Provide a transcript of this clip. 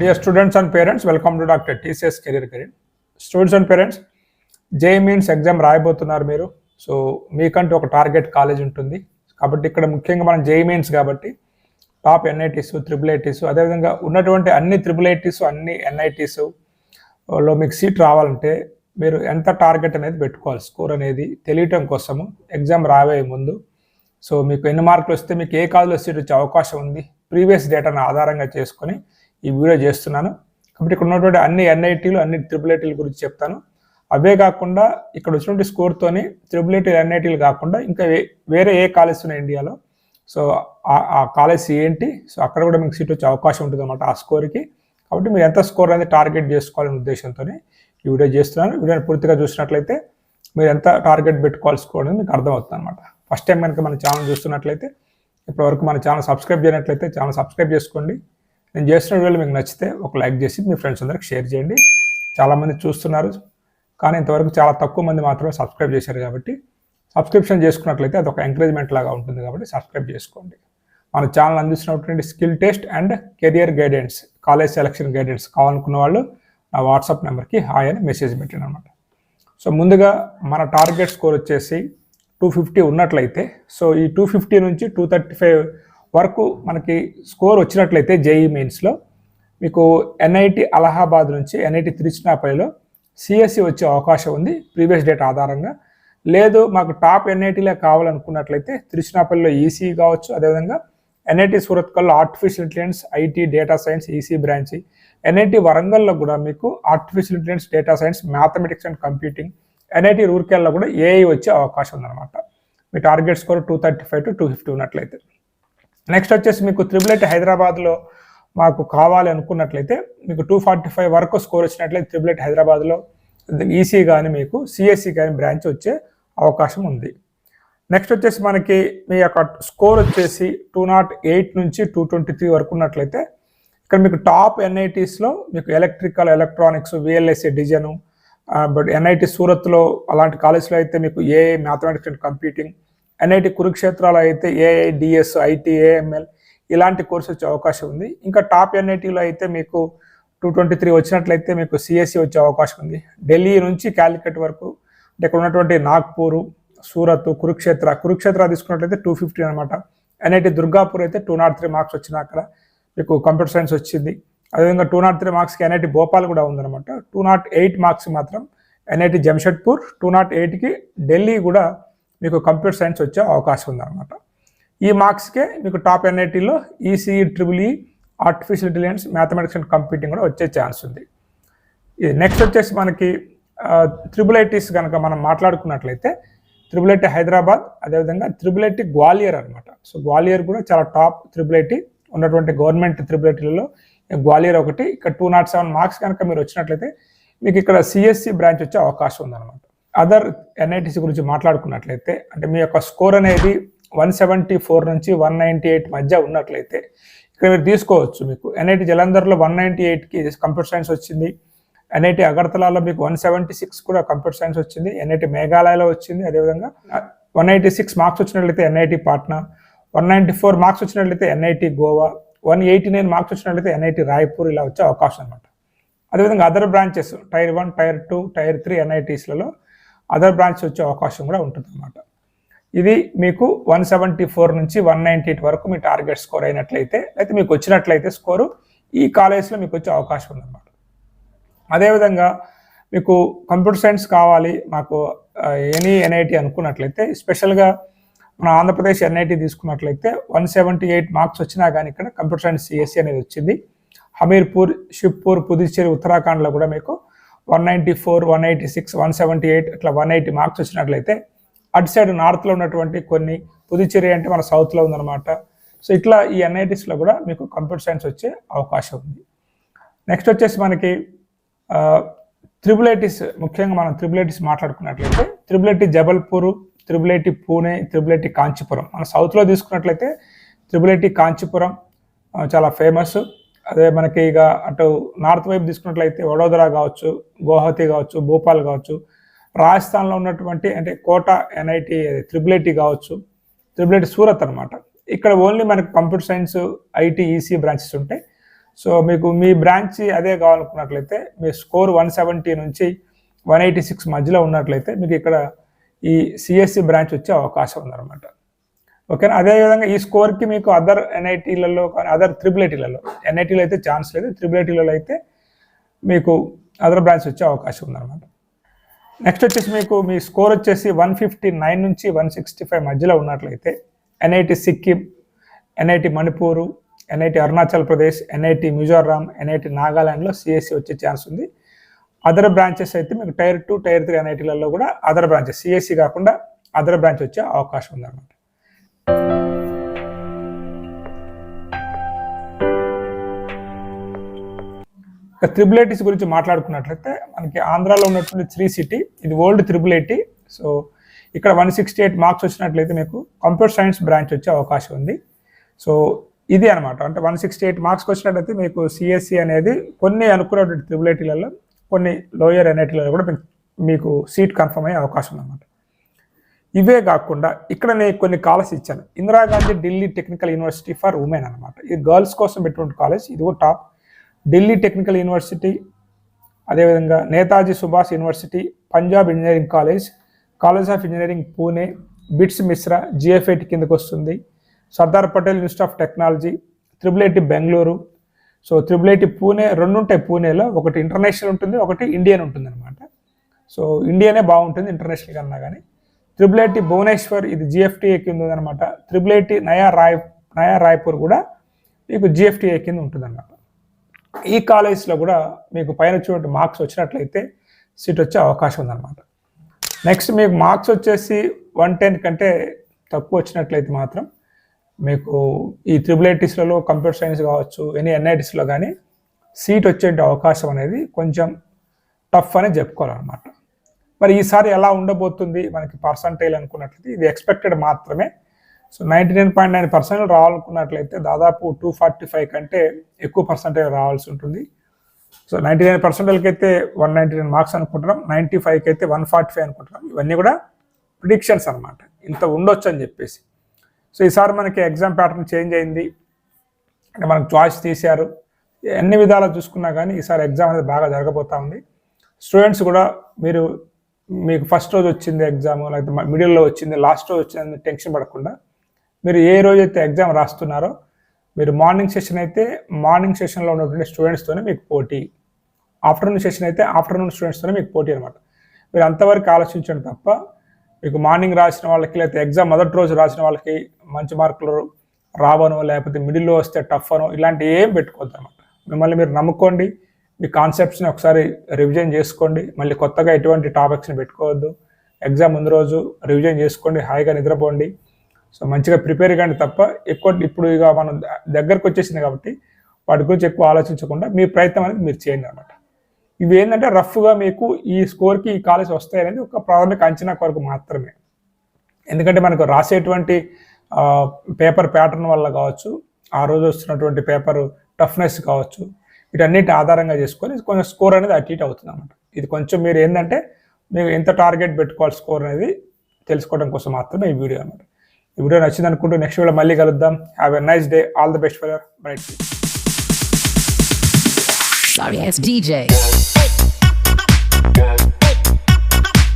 Dear students and parents welcome to doctor TCS career career students and parents JEE mains exam రాయబోతున్నారు మీరు. So మీకంటూ ఒక target college ఉంటుంది. కాబట్టి ఇక్కడ ముఖ్యంగా మనం జే మీన్స్ కాబట్టి టాప్ ఎన్ఐటీస్ త్రిబుల్ ఐటీస్ అదేవిధంగా ఉన్నటువంటి అన్ని త్రిబుల్ ఐటీస్ అన్ని ఎన్ఐటీస్లో మీకు సీట్ రావాలంటే మీరు ఎంత టార్గెట్ అనేది పెట్టుకోవాలి స్కోర్ అనేది తెలియటం కోసము ఎగ్జామ్ రాబోయే ముందు. సో మీకు ఎన్ని మార్కులు వస్తే మీకు ఏ కాలేజ్లో సీట్ వచ్చే అవకాశం ఉంది ప్రీవియస్ డేటాను ఆధారంగా చేసుకొని ఈ వీడియో చేస్తున్నాను. కాబట్టి ఇక్కడ ఉన్నటువంటి అన్ని ఎన్ఐటీలు అన్ని ట్రిపుల్ ఐటీల గురించి చెప్తాను. అవే కాకుండా ఇక్కడ వచ్చినటువంటి స్కోర్తోని త్రిబుల్ ఐటీ ఎన్ఐటీలు కాకుండా ఇంకా వేరే ఏ కాలేజ్ ఉన్నాయి ఇండియాలో సో ఆ- ఆ కాలేజ్ ఏంటి? సో అక్కడ కూడా మీకు సీట్ వచ్చే అవకాశం ఉంటుంది అనమాట ఆ స్కోర్కి కాబట్టి మీరు ఎంత స్కోర్ అనేది టార్గెట్ చేసుకోవాలనే ఉద్దేశంతో ఈ వీడియో చేస్తున్నాను. వీడియోని పూర్తిగా చూసినట్లయితే మీరు ఎంత టార్గెట్ పెట్టుకోవాలి స్కోర్ అనేది మీకు అర్థమవుతుంది అనమాట ఫస్ట్ టైం కనుక మన ఛానల్ చూస్తున్నట్లయితే ఇప్పటివరకు మన ఛానల్ సబ్స్క్రైబ్ చేయనట్లయితే ఛానల్ సబ్స్క్రైబ్ చేసుకోండి. నేను చేసిన వీడియోలు మీకు నచ్చితే ఒక లైక్ చేసి మీ ఫ్రెండ్స్ అందరికి షేర్ చేయండి. చాలామంది చూస్తున్నారు కానీ ఇంతవరకు చాలా తక్కువ మంది మాత్రమే సబ్స్క్రైబ్ చేశారు కాబట్టి సబ్స్క్రిప్షన్ చేసుకున్నట్లయితే అది ఒక ఎంకరేజ్మెంట్ లాగా ఉంటుంది కాబట్టి సబ్స్క్రైబ్ చేసుకోండి. మన ఛానల్ అందిస్తున్నటువంటి skill test and career guidance college selection guidance కావాలనుకున్న వాళ్ళు నా వాట్సాప్ నెంబర్కి హాయ్ అని మెసేజ్ పెట్టాను అనమాట సో ముందుగా మన టార్గెట్ స్కోర్ వచ్చేసి టూ ఫిఫ్టీ ఉన్నట్లయితే సో ఈ టూ ఫిఫ్టీ నుంచి టూ థర్టీ ఫైవ్ వరకు మనకి స్కోర్ వచ్చినట్లయితే జేఈ మెయిన్స్లో. మీకు ఎన్ఐటి అలహాబాద్ నుంచి ఎన్ఐటి తిరుచినాపల్లిలో సిఎస్సి వచ్చే అవకాశం ఉంది ప్రీవియస్ డేట్ ఆధారంగా. లేదు మాకు టాప్ ఎన్ఐటీలే కావాలనుకున్నట్లయితే తిరుచినాపల్లిలో ఈసీ కావచ్చు అదేవిధంగా NIT సూరత్కల్లో artificial intelligence IT data science EC branch. NIT వరంగల్లో కూడా మీకు artificial intelligence data science mathematics and computing NIT రూర్కెల్లో కూడా ఏఐ వచ్చే అవకాశం ఉందన్నమాట. మీ target score two thirty five to two fifty ఉన్నట్లయితే. నెక్స్ట్ వచ్చేసి మీకు త్రిబుల్ ఎయిట్ హైదరాబాద్లో మాకు కావాలి అనుకున్నట్లయితే మీకు టూ ఫార్టీ ఫైవ్ వరకు స్కోర్ వచ్చినట్లయితే త్రిబుల్ ఎయిట్ హైదరాబాద్లో ఈసీ కానీ మీకు సిఎస్సి కానీ బ్రాంచ్ వచ్చే అవకాశం ఉంది. నెక్స్ట్ వచ్చేసి మనకి మీ యొక్క స్కోర్ వచ్చేసి టూ నాట్ ఎయిట్ నుంచి టూ ట్వంటీ త్రీ వరకు ఉన్నట్లయితే ఇక్కడ మీకు టాప్ ఎన్ఐటీస్లో మీకు electrical electronics VLSI design but NIT సూరత్లో అలాంటి కాలేజ్లో అయితే మీకు ఏ మ్యాథమెటిక్స్ అండ్ కంప్యూటింగ్ ఎన్ఐటి కురుక్షేత్రాలో అయితే ఏఐడిఎస్ ఐటీ ఏఎంఎల్ ఇలాంటి కోర్స్ వచ్చే అవకాశం ఉంది. ఇంకా టాప్ ఎన్ఐటీలో అయితే మీకు టూ ట్వంటీ త్రీ వచ్చినట్లయితే మీకు సిఎస్సి వచ్చే అవకాశం ఉంది. ఢిల్లీ నుంచి క్యాలికట్ వరకు అంటే ఇక్కడ ఉన్నటువంటి నాగ్పూర్ సూరత్ కురుక్షేత్ర కురుక్షేత్ర తీసుకున్నట్లయితే టూ ఫిఫ్టీ అనమాట ఎన్ఐటి దుర్గాపూర్ అయితే టూ నాట్ త్రీ మార్క్స్ వచ్చిన అక్కడ మీకు కంప్యూటర్ సైన్స్ వచ్చింది. అదేవిధంగా టూ నాట్ త్రీ మార్క్స్కి ఎన్ఐటి భోపాల్ కూడా ఉందన్నమాట. టూ నాట్ ఎయిట్ మార్క్స్ మాత్రం ఎన్ఐటి జంషెడ్పూర్ టూ నాట్ ఎయిట్కి ఢిల్లీ కూడా మీకు కంప్యూటర్ సైన్స్ వచ్చే అవకాశం ఉందన్నమాట. ఈ మార్క్స్కే మీకు top ఎన్ఐటీలో ECE triple E artificial intelligence mathematics and computing కూడా వచ్చే ఛాన్స్ ఉంది. ఇది నెక్స్ట్ వచ్చేసి మనకి త్రిబుల్ ఐటీస్ కనుక మనం మాట్లాడుకున్నట్లయితే త్రిబుల్ ఐటీ హైదరాబాద్ అదేవిధంగా త్రిబుల్ ఐటీ గ్వాలియర్ అనమాట సో గ్వాలియర్ కూడా చాలా టాప్ త్రిబుల్ ఐటీ ఉన్నటువంటి గవర్నమెంట్ త్రిబుల్ ఐటీలలో గ్వాలియర్ ఒకటి. ఇక్కడ టూ నాట్ సెవెన్ మార్క్స్ కనుక మీరు వచ్చినట్లయితే మీకు ఇక్కడ సిఎస్సి బ్రాంచ్ వచ్చే అవకాశం ఉందన్నమాట. అదర్ ఎన్ఐటీసీ గురించి మాట్లాడుకున్నట్లయితే అంటే మీ యొక్క స్కోర్ అనేది వన్ సెవెంటీ ఫోర్ నుంచి వన్ నైంటీ ఎయిట్ మధ్య ఉన్నట్లయితే ఇక్కడ మీరు తీసుకోవచ్చు మీకు. ఎన్ఐటి జలంధర్లో వన్ నైంటీ ఎయిట్కి కంప్యూటర్ సైన్స్ వచ్చింది. ఎన్ఐటి అగర్తలాలో మీకు వన్ సెవెంటీ సిక్స్ కూడా కంప్యూటర్ సైన్స్ వచ్చింది. ఎన్ఐటి మేఘాలయలో వచ్చింది అదేవిధంగా. వన్ ఎయిటీ సిక్స్ మార్క్స్ వచ్చినట్లయితే NIT Patna. One ninety four marks వచ్చినట్లయితే NIT Goa. One eighty nine marks వచ్చినట్లయితే ఎన్ఐటి రాయ్పూర్ ఇలా వచ్చే అవకాశం అనమాట అదేవిధంగా other branches tier one tier two tier three ఎన్ఐటీస్లలో other branch వచ్చే అవకాశం కూడా ఉంటుంది అనమాట ఇది మీకు వన్ సెవెంటీ ఫోర్ నుంచి వన్ నైంటీ ఎయిట్ వరకు మీ టార్గెట్ స్కోర్ అయినట్లయితే అయితే మీకు వచ్చినట్లయితే స్కోరు ఈ కాలేజ్లో మీకు వచ్చే అవకాశం ఉందన్నమాట. అదేవిధంగా మీకు కంప్యూటర్ సైన్స్ కావాలి మాకు ఎనీ ఎన్ఐటి అనుకున్నట్లయితే స్పెషల్గా మన ఆంధ్రప్రదేశ్ ఎన్ఐటి తీసుకున్నట్లయితే వన్ సెవెంటీ ఎయిట్ మార్క్స్ వచ్చినా కానీ ఇక్కడ కంప్యూటర్ సైన్స్ సిఎస్సి అనేది వచ్చింది. హమీర్పూర్ షిప్పూర్ పుదుచ్చేరి ఉత్తరాఖండ్లో కూడా మీకు one ninety four one eighty six one seventy eight ఇట్లా వన్ ఎయిటీ మార్క్స్ వచ్చినట్లయితే అటు సైడ్ నార్త్లో ఉన్నటువంటి కొన్ని పుదుచ్చేరి అంటే మన సౌత్లో ఉందన్నమాట. సో ఇట్లా ఈ ఎన్ఐటీస్లో కూడా మీకు కంప్యూటర్ సైన్స్ వచ్చే అవకాశం ఉంది. నెక్స్ట్ వచ్చేసి మనకి త్రిబుల్ ముఖ్యంగా మనం triple మాట్లాడుకున్నట్లయితే triple Jabalpur triple Pune triple Kancheepuram మన సౌత్లో తీసుకున్నట్లయితే త్రిబుల్ కాంచీపురం చాలా ఫేమస్ అదే మనకి ఇక అటు నార్త్ వైపు తీసుకున్నట్లయితే వడోదరా కావచ్చు గోహతి కావచ్చు భోపాల్ కావచ్చు రాజస్థాన్లో ఉన్నటువంటి అంటే కోట ఎన్ఐటి త్రిబుల్ ఐటీ కావచ్చు త్రిబుల్ ఐటీ సూరత్ అనమాట ఇక్కడ ఓన్లీ మనకు computer science IT EC branches ఉంటాయి. సో మీకు మీ బ్రాంచ్ అదే కావాలనుకున్నట్లయితే మీ స్కోర్ వన్ సెవెంటీ నుంచి వన్ ఎయిటీ సిక్స్ మధ్యలో ఉన్నట్లయితే మీకు ఇక్కడ ఈ సిఎస్సి బ్రాంచ్ వచ్చే అవకాశం ఉందన్నమాట. ఓకేనా? అదేవిధంగా ఈ స్కోర్కి మీకు అదర్ ఎన్ఐటీలలో కానీ అదర్ త్రిబుల్ ఐటీలలో ఎన్ఐటీలో అయితే ఛాన్స్ లేదు. త్రిబుల్ ఐటీలలో అయితే మీకు అదర్ బ్రాంచ్ వచ్చే అవకాశం ఉందన్నమాట. నెక్స్ట్ వచ్చేసి మీకు మీ స్కోర్ వచ్చేసి వన్ ఫిఫ్టీ నైన్ నుంచి వన్ సిక్స్టీ ఫైవ్ మధ్యలో ఉన్నట్లయితే NIT Sikkim NIT Manipur NIT Arunachal Pradesh NIT Mizoram NIT నాగాలాండ్లో CSC వచ్చే ఛాన్స్ ఉంది. అదర్ బ్రాంచెస్ అయితే మీకు టైర్ టూ టైర్ త్రీ ఎన్ఐటీలలో కూడా అదర్ బ్రాంచెస్ సిఎస్సి కాకుండా అదర్ బ్రాంచ్ వచ్చే అవకాశం ఉందన్నమాట. ఇక త్రిబుల్ గురించి మాట్లాడుకున్నట్లయితే మనకి ఆంధ్రాలో ఉన్నటువంటి త్రీ సిటీ ఇది ఓల్డ్ త్రిబులైటీ సో ఇక్కడ వన్ సిక్స్టీ ఎయిట్ మార్క్స్ వచ్చినట్లయితే మీకు కంప్యూటర్ సైన్స్ బ్రాంచ్ వచ్చే అవకాశం ఉంది. సో ఇది అనమాట అంటే వన్ సిక్స్టీ ఎయిట్ మార్క్స్కి వచ్చినట్లయితే మీకు సిఎస్సి అనేది కొన్ని అనుకున్నటువంటి త్రిబులైటీలలో కొన్ని లోయర్ ఎన్ఐటీలలో కూడా మీకు మీకు సీట్ కన్ఫర్మ్ అయ్యే అవకాశం ఉందన్నమాట ఇవే కాకుండా ఇక్కడ నేను కొన్ని కాలేజ్ ఇచ్చాను. Indira Gandhi Delhi technical university for women అనమాట ఇది గర్ల్స్ కోసం పెట్టుకుంటే కాలేజ్. ఇది కూడా టాప్. ఢిల్లీ టెక్నికల్ యూనివర్సిటీ అదేవిధంగా Netaji Subhash university Punjab engineering college college of engineering Pune BITS Mesra GFTI కిందకు వస్తుంది. Sardar Patel institute of technology triple IT Bengaluru. So triple IT Pune రెండు ఉంటాయి పూణేలో. ఒకటి ఇంటర్నేషనల్ ఉంటుంది ఒకటి ఇండియన్ ఉంటుంది అనమాట సో ఇండియానే బాగుంటుంది ఇంటర్నేషనల్ కన్నా కానీ త్రిబుల్ ఐటి భువనేశ్వర్ ఇది జిఎఫ్టీఏ కింద ఉందన్నమాట. త్రిబుల్ ఐటి నయా రాయ్ నయా రాయ్పూర్ కూడా మీకు జిఎఫ్టీఏ కింద ఉంటుందన్నమాట. ఈ కాలేజ్లో కూడా మీకు పైన వచ్చినటువంటి మార్క్స్ వచ్చినట్లయితే సీట్ వచ్చే అవకాశం ఉందన్నమాట. నెక్స్ట్ మీకు మార్క్స్ వచ్చేసి వన్ టెన్ కంటే తక్కువ వచ్చినట్లయితే మాత్రం మీకు ఈ త్రిబుల్ ఐటీస్లలో కంప్యూటర్ సైన్స్ కావచ్చు ఎనీ ఎన్ఐటీస్లో కానీ సీట్ వచ్చే అవకాశం అనేది కొంచెం టఫ్ అని చెప్పుకోవాలన్నమాట. మరి ఈసారి ఎలా ఉండబోతుంది మనకి పర్సంటైల్ అనుకున్నట్లయితే ఇది ఎక్స్పెక్టెడ్ మాత్రమే. So ninety nine point nine percent రావాలనుకున్నట్లయితే దాదాపు టూ ఫార్టీ ఫైవ్ కంటే ఎక్కువ పర్సంటేజ్ రావాల్సి ఉంటుంది. సో నైంటీ నైన్ పర్సెంటేజ్కి అయితే వన్ నైంటీ నైన్ మార్క్స్ అనుకుంటున్నాం. నైంటీ ఫైవ్కి అయితే వన్ ఫార్టీ ఫైవ్ అనుకుంటున్నాం. ఇవన్నీ కూడా ప్రిడిక్షన్స్ అనమాట ఇంత ఉండొచ్చు అని చెప్పేసి. సో ఈసారి మనకి ఎగ్జామ్ ప్యాటర్న్ చేంజ్ అయింది. అంటే మనకు చాయిస్ తీశారు. ఎన్ని విధాలు చూసుకున్నా కానీ ఈసారి ఎగ్జామ్ అనేది బాగా జరగబోతా ఉంది. స్టూడెంట్స్ కూడా మీరు మీకు ఫస్ట్ రోజు వచ్చింది ఎగ్జామ్ లేకపోతే మిడిల్లో వచ్చింది లాస్ట్ రోజు వచ్చింది టెన్షన్ పడకుండా మీరు ఏ రోజు అయితే ఎగ్జామ్ రాస్తున్నారో మీరు మార్నింగ్ సెషన్ అయితే మార్నింగ్ సెషన్లో ఉన్నటువంటి స్టూడెంట్స్తోనే మీకు పోటీ. ఆఫ్టర్నూన్ సెషన్ అయితే ఆఫ్టర్నూన్ స్టూడెంట్స్తోనే మీకు పోటీ అనమాట మీరు అంతవరకు ఆలోచించండి తప్ప మీకు మార్నింగ్ రాసిన వాళ్ళకి లేకపోతే ఎగ్జామ్ మొదటి రోజు రాసిన వాళ్ళకి మంచి మార్కులు రావను లేకపోతే మిడిల్లో వస్తే టఫ్ అనో ఇలాంటి ఏం పెట్టుకోవద్దు అనమాట మిమ్మల్ని మీరు నమ్ముకోండి. మీ కాన్సెప్ట్స్ని ఒకసారి రివిజన్ చేసుకోండి. మళ్ళీ కొత్తగా ఎటువంటి టాపిక్స్ని పెట్టుకోవద్దు. ఎగ్జామ్ ముందు రోజు రివిజన్ చేసుకోండి. హాయిగా నిద్రపోండి. సో మంచిగా ప్రిపేర్ కానీ తప్ప ఎక్కువ ఇప్పుడు ఇక మనం దగ్గరకు వచ్చేసింది కాబట్టి వాటి గురించి ఎక్కువ ఆలోచించకుండా మీ ప్రయత్నం అనేది మీరు చేయండి అనమాట ఇవి ఏంటంటే రఫ్గా మీకు ఈ స్కోర్కి ఈ కాలేజ్ వస్తాయి అనేది ఒక ప్రాథమిక అంచనా కొరకు మాత్రమే. ఎందుకంటే మనకు రాసేటువంటి పేపర్ ప్యాటర్న్ వల్ల కావచ్చు ఆ రోజు వస్తున్నటువంటి పేపర్ టఫ్నెస్ కావచ్చు వీటన్నిటి ఆధారంగా చేసుకొని కొంచెం స్కోర్ అనేది అటు ఇటు అవుతుంది అనమాట ఇది కొంచెం మీరు ఏంటంటే మీరు ఎంత టార్గెట్ పెట్టుకోవాలి స్కోర్ అనేది తెలుసుకోవడం కోసం మాత్రమే ఈ వీడియో అనమాట ఈ వీడియో నచ్చింది అనుకుంటూ నెక్స్ట్ వీడియో మళ్ళీ కలుద్దాం. Have a nice day all the best for bright DJ.